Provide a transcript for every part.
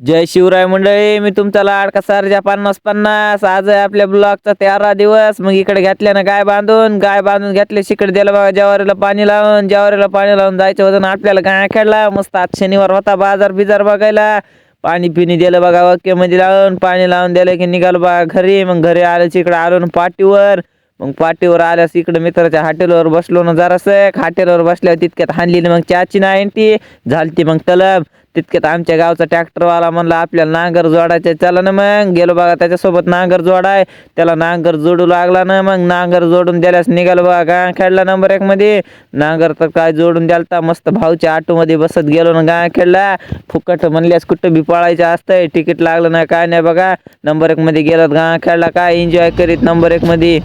जय शिवराय मंडळी मी तुमचा लाडका सरजा पन्नास पन्नास. आज आहे आपल्या ब्लॉकचा तेरा दिवस. मग इकडे घेतल्यानं गाय बांधून गाय बांधून घेतले शिकडे दिलं बघा जवारीला पाणी लावून जवारीला पाणी लावून जायचं होतं ना आपल्याला गाय खेळला. मस्त आज शनिवार होता बाजार बिजार बघायला. पाणी पिणी दिलं बघा ओके मध्ये लावून पाणी लावून दिलं की निघालो बघा घरी. मग घरी आलं इकडे आलो ना पाटीवर मग पाटीवर आल्यास इकडे मित्राच्या हॉटेलवर बसलो ना जरासं. हॉटेलवर बसल्यावर तितक्यात हाणली ना मग चहाची नाही ती झालती मग तलब. तितक्यात आमच्या गावचा ट्रॅक्टरवाला म्हणला आपल्याला नांगर जोडायचे चला ना मग. गेलो बघा त्याच्यासोबत नांगर जोडाय. त्याला नांगर जोडू लागला ना मग नांगर जोडून दिल्यास निघालो बघा गाय खेळला नंबर एक मध्ये. नांगर तर काय जोडून द्यालता मस्त भाऊच्या ऑटोमध्ये बसत गेलो ना गाय खेळला. फुकट म्हणल्यास कुठं बी पळायचं असतंय तिकीट लागलं ना काय नाही बघा. नंबर एक मध्ये गेलात गाय खेळला काय एन्जॉय करीत नंबर एक मध्ये.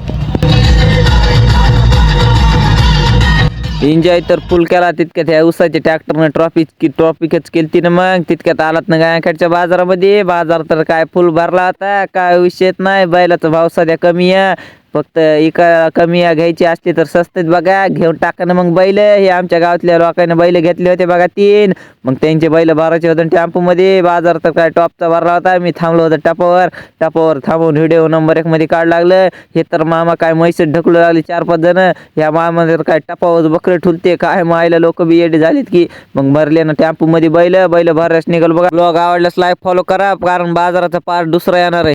एन्जॉय तर फुल केला तितक्यात ह्या उसाच्या ट्रॅक्टरनं ट्रॉफी की ट्रॉफिकच केलती ना मग. तितक्यात आलात ना गायखेडच्या बाजारामध्ये. बाजार तर काय फुल भरला होता काय विषयच नाही. बैलाचा भाव सध्या कमी आहे. फक्त इका कमी घ्यायची असली तर स्वस्तात बघा घेऊन टाका ना मग बैल. हे आमच्या गावातल्या लोकांनी बैल घेतले होते बघा तीन. मग त्यांचे बैल भरायचे होते टॅम्पोमध्ये. बाजार तर काय टॉपचा भरला होता. मी थांबलो होतो टपावर. टपावर थांबून व्हिडिओ नंबर एकमध्ये काढ लागलं. हे तर मामा काय म्हैस ढकलू लागले चार पाच जण. ह्या मामा तर काय टपावर बकरे ठुलते काय? मायला लोक बी एडे झालेत की. मग भरले ना टॅम्पोमध्ये बैल. बैल भरायला निघाल बघा. ब्लॉग आवडल्यास लाईक फॉलो करा. कारण बाजाराचा पार्ट दुसरा येणार आहे.